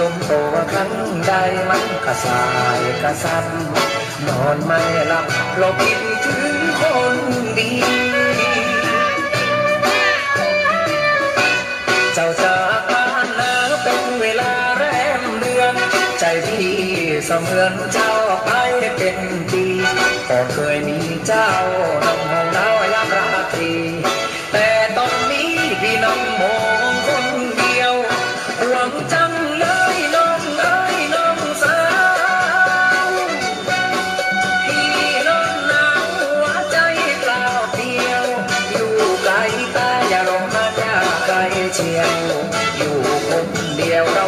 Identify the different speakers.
Speaker 1: ลมตัวครั้งใดมันกระสายกระซับนอนไม่หลับเราคิดถึงคนดีเจ้าจากบ้านนาเป็นเวลาแรมเดือน ใจพี่เสมือนเจ้าไปเป็นปีก่อนเคยมีเจ้าน้องของเรา เชียวอยู่คนเดียวเรา